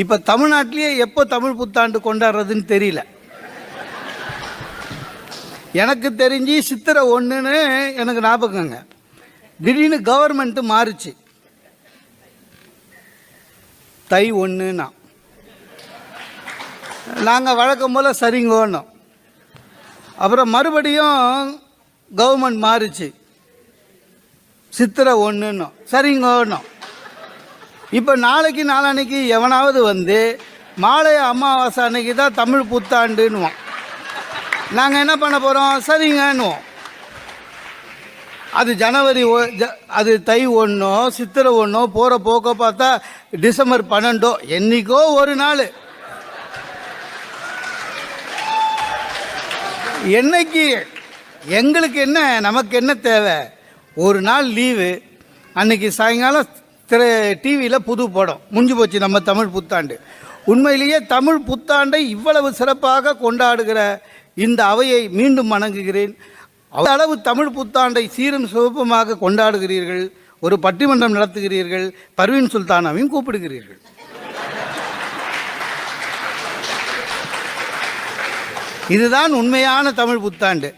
இப்போ தமிழ்நாட்டிலேயே எப்போ தமிழ் புத்தாண்டு கொண்டாடுறதுன்னு தெரியல. எனக்கு தெரிஞ்சு சித்திரை ஒன்றுன்னு எனக்கு ஞாபகங்க. திடீர்னு கவர்மெண்ட்டு மாறுச்சு. தை ஒன்றுனா நாங்கள் வழக்கம் போல் சரிங்கோன்னோம் அப்புறம் மறுபடியும் கவர்மெண்ட் மாறுச்சு. சித்திரை ஒன்றுன்னோம் சரிங்கோன்னோம் இப்போ நாளைக்கு நாளான்னைக்கு எவனாவது வந்து மாலை அமாவாசை அன்னைக்கு தான் தமிழ் புத்தாண்டுன்னுவோம் நாங்கள் என்ன பண்ண போகிறோம் சரிங்கன்னுவோம். அது ஜனவரி ஒ- ஜ- அது தை ஒன்றோ சித்திரை ஒன்றோ போகிற போக்க பார்த்தா டிசம்பர் பன்னெண்டோ என்றைக்கோ ஒரு நாள். என்னைக்கு எங்களுக்கு என்ன நமக்கு என்ன தேவை? ஒரு நாள் லீவு. அன்னைக்கு சாயங்காலம் திரை டிவியில் புது படம். முடிஞ்சு போச்சு நம்ம தமிழ் புத்தாண்டு. உண்மையிலேயே தமிழ் புத்தாண்டை இவ்வளவு சிறப்பாக கொண்டாடுகிற இந்த அவையை மீண்டும் வணங்குகிறேன். அளவு தமிழ் புத்தாண்டை சீரும் சிவப்புமாக கொண்டாடுகிறீர்கள். ஒரு பட்டிமன்றம் நடத்துகிறீர்கள். பர்வீன் சுல்தானாவையும் கூப்பிடுகிறீர்கள். இதுதான் உண்மையான தமிழ் புத்தாண்டு.